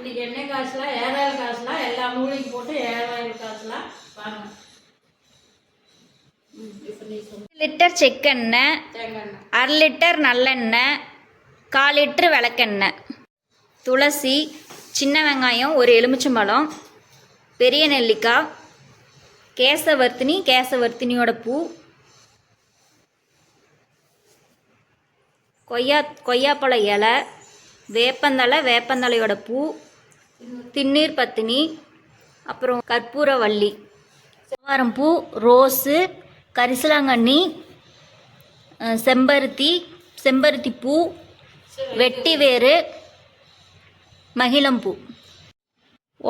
இன்னைக்கு எண்ணெய் காசுலாம் ஆயில் காசுலாம் எல்லா மூலிகை போட்டு ஆயில் காசுலாம் சொல்லு லிட்டர் செக்கெண்ணெய் அரை லிட்டர் நல்லெண்ணெய் கால் லிட்ரு விளக்கெண்ணெய். துளசி சின்ன வெங்காயம் ஒரு எலுமிச்சம்பழம் பெரிய நெல்லிக்காய் கேசவர்த்தினி கேசவர்த்தினியோட பூ. கொய்யா கொய்யாப்பழ இலை வேப்பந்தழை வேப்பந்தழையோட பூ. திண்ணீர் பத்தினி அப்புறம் கற்பூரவள்ளி செவ்வாரம் பூ ரோஸு கரிசலாங்கண்ணி செம்பருத்தி செம்பருத்தி பூ வெட்டிவேறு மகிழம்பூ.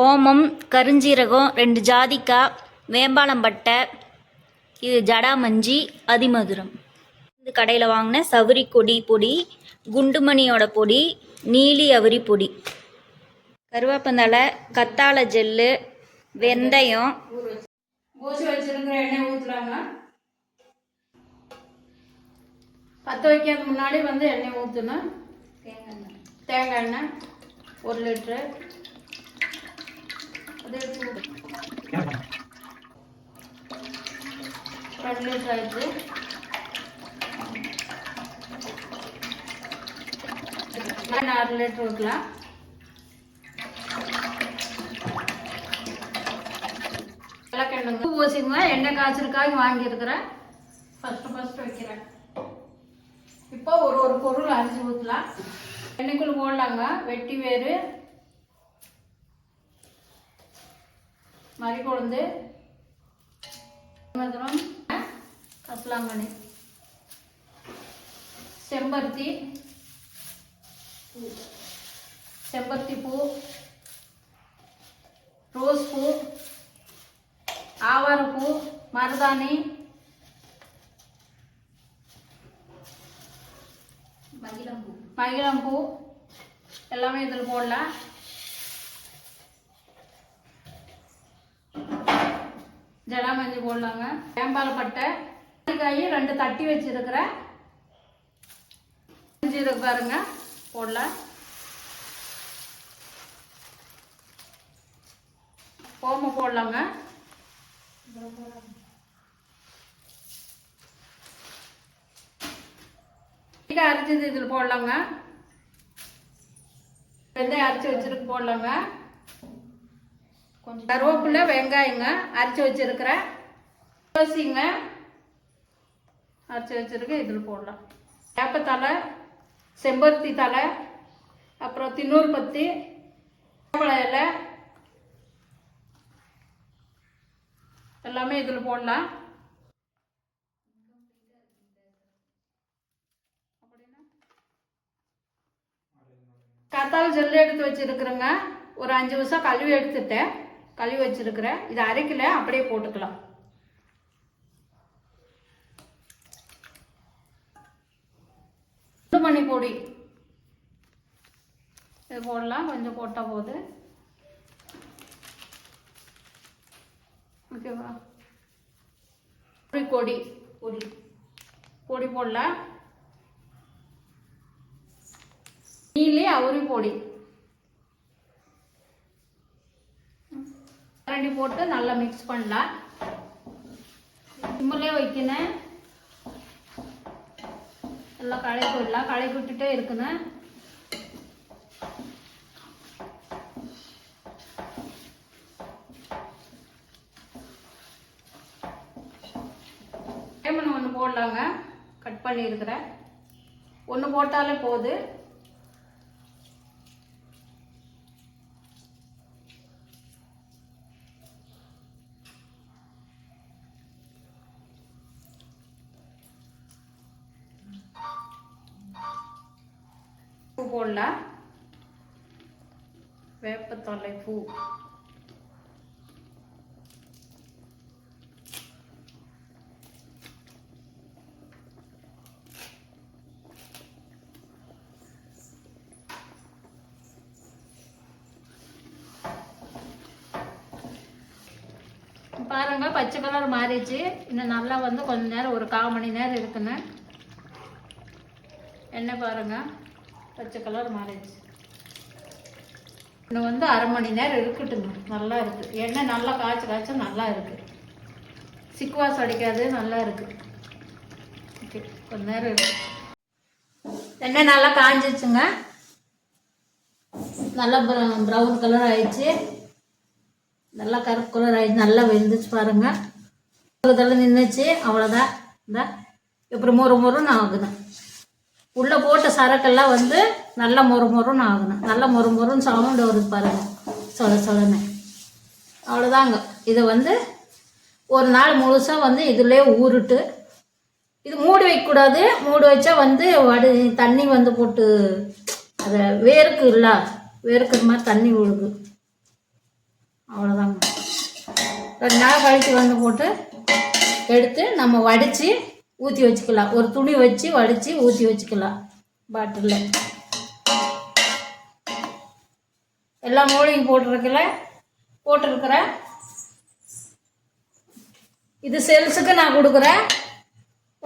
ஓமம் கருஞ்சீரகம் ரெண்டு ஜாதிக்காய் வேம்பாளம்பட்டை இது ஜடாமஞ்சி அதிமதுரம். இந்த கடையில் வாங்கின சவுரி கொடி பொடி குண்டுமணியோட பொடி நீலி அவரி பொடி. கருவேப்பந்தழை கத்தாழை ஜெல்லு வெந்தயம். ஊசி வச்சிருக்கிற எண்ணெய் ஊற்றுறாங்க பற்ற வைக்கிறது முன்னாடி வந்து எண்ணெய் ஊற்றணும் தேங்காய் எண்ணெய் ஒரு லிட்ரு அது ரெண்டு லிட்டர் ஆயிடுச்சு. நான் அரை லிட்டர் ஊற்றலாம் விளக்கெண்ணெய் பூ ஊசிங்க எண்ணெய் காய்ச்சலுக்காக வாங்கியிருக்கிறேன். ஃபஸ்ட்டு ஃபஸ்ட்டு வைக்கிறேன். இப்போ ஒரு ஒரு பொருள் அரிசி ஊற்றலாம் எண்ணெய்க்குள்ள போடலாங்க. வெட்டி வேறு. மறிக்கொழுந்து மதுரம் கசலாங்கண்ணி செம்பருத்தி. செம்பருத்தி பூ. ரோஸ் பூ. ஆவாரப்பூ மருதாணி. மகிழம்பூ. மகிழம்பூ. எல்லாமே இதில் போடலாம். ஜடாமஞ்சி போடலாங்க. வேம்பாலப்பட்டை காய் ரெண்டு தட்டி வச்சிருக்கிறேன். ஜீரகம் பாருங்க போடலாம். ஓமம் போடலாங்க. அரைச்சது இதில் போடலாங்க. வெந்தயம் அரைச்சி வச்சிருக்கு போடலாங்க. கொஞ்சம் கருவேப்பிலை வெங்காயங்க அரைச்சி வச்சிருக்கிறேன். துளசிங்க அரைச்சி வச்சிருக்கேன் இதில் போடலாம். வேப்பத்தலை செம்பருத்தி தலை அப்புறம் தின்னூர் பத்தி இலை எல்லாமே இதில் போடலாம் கத்தால் ஜெல் எடுத்து வச்சுருக்குறேங்க. ஒரு அஞ்சு வருஷம் கழுவி எடுத்துட்டேன். கழுவி வச்சுருக்கிறேன். இது அரைக்கல அப்படியே போட்டுக்கலாம். மணி பொடி இது போடலாம். கொஞ்சம் போட்டால் போதும். ஓகேவா பொடி கொடி பொடி பொடி போடலாம் நீலே அவரி பொடி கரண்டி போட்டு நல்லா மிக்ஸ் பண்ணலாம். சிம்மிலே வைக்கணும். நல்லா களை போடலாம் களை விட்டுட்டே இருக்குன்னு லெமன் ஒன்று போடலாங்க. கட் பண்ணியிருக்கிறேன். ஒன்று போட்டாலே போகுது பூ போடலாம். வேப்பத்தொல்லை பூ. பாருங்க பச்சை கலர் மாறிடுச்சு. இன்னும் நல்லா வந்து கொஞ்ச நேரம் ஒரு கால் மணி நேரம் இருக்குன்னு எண்ணெய் பாருங்க பச்சை கலர் மாறிச்சு இன்னும் வந்து அரை மணி நேரம் இருக்கட்டுங்க. நல்லா இருக்கு. எண்ணெய் நல்லா காய்ச்சி காய்ச்சா நல்லா இருக்கு. சிக்குவாஸ் அடிக்காது நல்லா இருக்கு. ஓகே கொஞ்ச நேரம் இருக்கு. எண்ணெய் நல்லா காஞ்சிச்சுங்க நல்லா ப்ரௌன் கலர் ஆயிடுச்சு. நல்லா கருப்பு கலர் ஆயிடுச்சு நல்லா வெந்துச்சு பாருங்க. இதெல்லாம் நின்றுச்சு அவ்வளோதான் இந்த இப்படி மொறு மொறுன்னு ஆகுது. உள்ளே போட்ட சரக்கெல்லாம் வந்து நல்லா மொறு மொறுன்னு ஆகணும் நல்லா மொறு மொறுன்னு சவுண்டு வருது பாருங்க. சொல சொலன்னு. அவ்வளோதாங்க இதை வந்து ஒரு நாள் முழுசாக வந்து இதுலேயே ஊருட்டு இது மூடி வைக்கக்கூடாது மூடி வச்சா வந்து வடி தண்ணி வந்து போட்டு அதை வேருக்கு இல்லை வேர்க்கிற மாதிரி தண்ணி விழுது. அவ்வளோதாங்க ரெண்டு நாள் கழித்து வந்து போட்டு எடுத்து நம்ம வடித்து ஊற்றி வச்சுக்கலாம். ஒரு துணி வச்சு வடித்து ஊற்றி வச்சுக்கலாம். பாட்டிலில். எல்லா மூலிகையும் போட்டிருக்கல? போட்டிருக்கிறேன் இது செல்ஸுக்கு நான் கொடுக்குறேன்.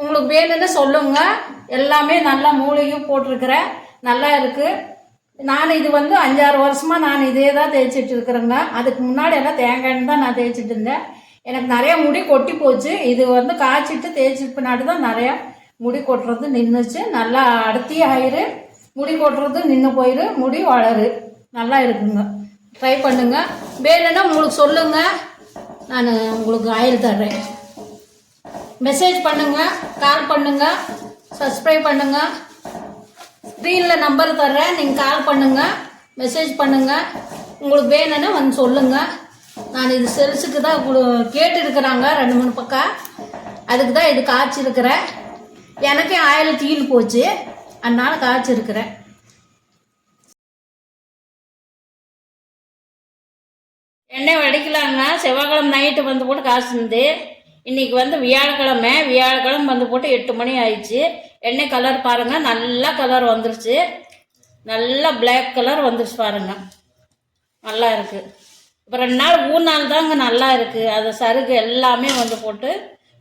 உங்களுக்கு வேணும்னு சொல்லுங்க. எல்லாமே நல்லா மூலிகையும் போட்டிருக்கிறேன். நல்லா இருக்குது நான் இது வந்து அஞ்சாறு வருஷமாக நான் இதே தான் தேய்ச்சிட்டு இருக்கிறேங்க அதுக்கு முன்னாடி எல்லாம் தேங்காய்னு தான் நான் தேய்ச்சிட்டு இருந்தேன். எனக்கு நிறைய முடி கொட்டி போச்சு. இது வந்து காய்ச்சிட்டு தேய்ச்சிட்டு பின்னாடி தான் நிறையா முடி கொட்டுறது நின்றுச்சு நல்லா அடர்த்தி ஆயிரு. முடி கொட்டுறது நின்று போயிரு. முடி வளரு. நல்லா இருக்குங்க. ட்ரை பண்ணுங்க. வேணும்னா உங்களுக்கு சொல்லுங்க? நான் உங்களுக்கு ஆயில் தர்றேன். மெசேஜ் பண்ணுங்க. கால் பண்ணுங்க. சப்ஸ்கிரைப் பண்ணுங்கள் ஸ்க்ரீனில் நம்பர் தர்றேன். நீங்கள் கால் பண்ணுங்க. மெசேஜ் பண்ணுங்கள் உங்களுக்கு வேணும்னா வந்து சொல்லுங்கள் நான் இது செல்ஸுக்கு தான் கேட்டு கேட்டுருக்குறாங்க ரெண்டு மூணு பக்கம் அதுக்கு தான் இது காய்ச்சிருக்கிறேன். எனக்கே ஆயில் தீல் போச்சு. அதனால் காய்ச்சிருக்கிறேன். எண்ணெய் வடிக்கலாங்க. செவ்வாய்க்கிழமை நைட்டு வந்து போட்டு காசுந்து இன்னைக்கு வந்து வியாழக்கிழமை வியாழக்கிழமை வந்து போட்டு எட்டு மணி ஆயிடுச்சு. எண்ணெய் கலர் பாருங்க நல்லா கலர் வந்துருச்சு. நல்லா பிளாக் கலர் வந்துருச்சு பாருங்க. நல்லா இருக்குது இப்போ ரெண்டு நாள் ஊனால் தாங்க நல்லா இருக்குது அது சருகு எல்லாமே வந்து போட்டு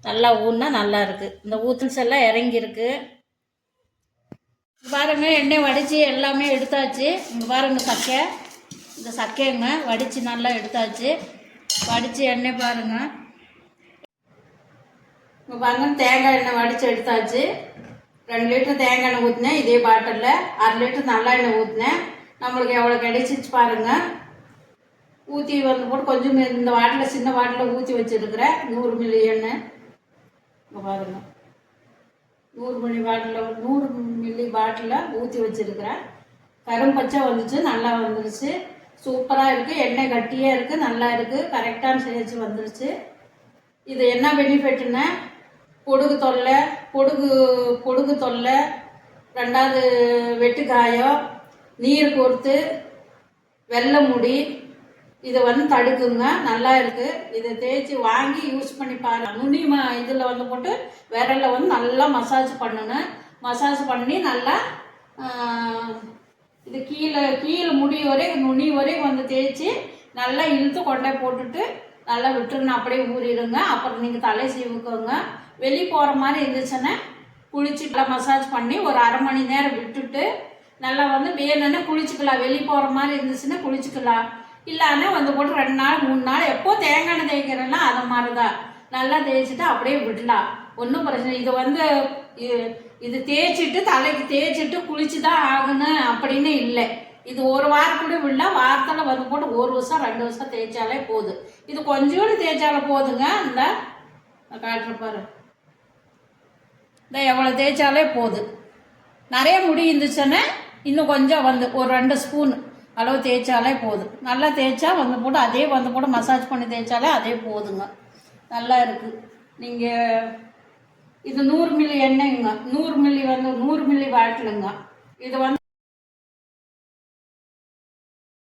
நல்லா ஊன்னா நல்லா இருக்குது இந்த ஊத்துன்ஸ் எல்லாம் இறங்கியிருக்கு. பாருங்க எண்ணெய் வடித்து எல்லாமே எடுத்தாச்சு. இங்கே பாருங்க சக்கை. இந்த சக்கைங்க வடித்து நல்லா எடுத்தாச்சு. வடித்து எண்ணெய் பாருங்க. இங்கே பாருங்க தேங்காய் எண்ணெய் வடித்து எடுத்தாச்சு. ரெண்டு லிட்டர் தேங்காய் எண்ணெய் ஊற்றினேன் இதே பாட்டிலில். அரை லிட்டர் நல்லா எண்ணெய் ஊற்றினேன் நம்மளுக்கு எவ்வளோ கிடைச்சிச்சு பாருங்க. ஊற்றி வந்து போட்டு கொஞ்சம் இந்த வாட்டில் சின்ன வாட்டில் ஊற்றி வச்சுருக்கிறேன் நூறு மில்லி எண்ணெய். இங்கே பாருங்க. நூறு மில்லி பாட்டிலில் நூறு மில்லி பாட்டிலில் ஊற்றி வச்சுருக்கிறேன் கரும்பச்சை வந்துச்சு நல்லா வந்துருச்சு. சூப்பராக இருக்குது எண்ணெய் கட்டியாக இருக்குது நல்லா இருக்குது கரெக்டான சேர்ச்சி வந்துருச்சு. இது என்ன பெனிஃபிட்னா பொடுகு தொல்லை பொடுகு பொடுகு தொல்லை ரெண்டாவது வெட்டுக்காயம் நீர் கோர்த்து வெள்ளை முடி இதை வந்து தடுக்குங்க. நல்லா இருக்கு. இதை தேய்ச்சி வாங்கி யூஸ் பண்ணி பாருங்க. நுனி ம இதில் வந்து போட்டு விரலில் வந்து நல்லா மசாஜ் பண்ணணும் மசாஜ் பண்ணி நல்லா இது கீழே கீழே முடி வரை நுனி வரை வந்து தேய்ச்சி நல்லா இழுத்து கொண்டே போட்டுட்டு நல்லா விட்டுருங்க அப்படியே ஊறிடுங்க. அப்புறம் நீங்கள் தலை சீவுக்கோங்க. வெளியே போகிற மாதிரி இருந்துச்சுன்னா குளிச்சுக்கலாம் மசாஜ் பண்ணி ஒரு அரை மணி நேரம் விட்டுட்டு நல்லா வந்து வேணும்னா குளிச்சுக்கலாம். வெளியே போகிற மாதிரி இருந்துச்சுன்னா குளிச்சுக்கலாம். இல்லைன்னா வந்து போட்டு ரெண்டு நாள் மூணு நாள் எப்போ தேங்காய் எண்ணெய் தேய்க்கிறேன்னா அது மாதிரி தான் நல்லா தேய்ச்சிட்டு அப்படியே விடலாம். ஒன்றும் பிரச்சனை இது வந்து இது தேய்ச்சிட்டு தலைக்கு தேய்ச்சிட்டு குளிச்சு தான் ஆகணும் அப்படின்னு இல்லை. இது ஒரு வாரத்துக்குள்ளே கூட விடல வாரத்தில் வந்து போட்டு ஒரு வருஷம் ரெண்டு வருஷம் தேய்ச்சாலே போதும் இது கொஞ்சோண்டு தேய்ச்சாலே போதுங்க. இந்த காட்டுறப்பாரு பாரு. இந்த எவ்வளோ தேய்ச்சாலே போதும் நிறைய முடி இருந்துச்சுன்னா இன்னும் கொஞ்சம் வந்து ஒரு ரெண்டு ஸ்பூன் அளவு தேய்ச்சாலே போதும் நல்லா தேய்ச்சா வந்து போட்டு அதே வந்து போட்டு மசாஜ் பண்ணி தேய்ச்சாலே அதே போதுங்க. நல்லா இருக்குது நீங்கள் இது நூறு மில்லி எண்ணெய்ங்க. நூறு மில்லி வந்து நூறு மில்லி வாட்டிலுங்க. இது வந்து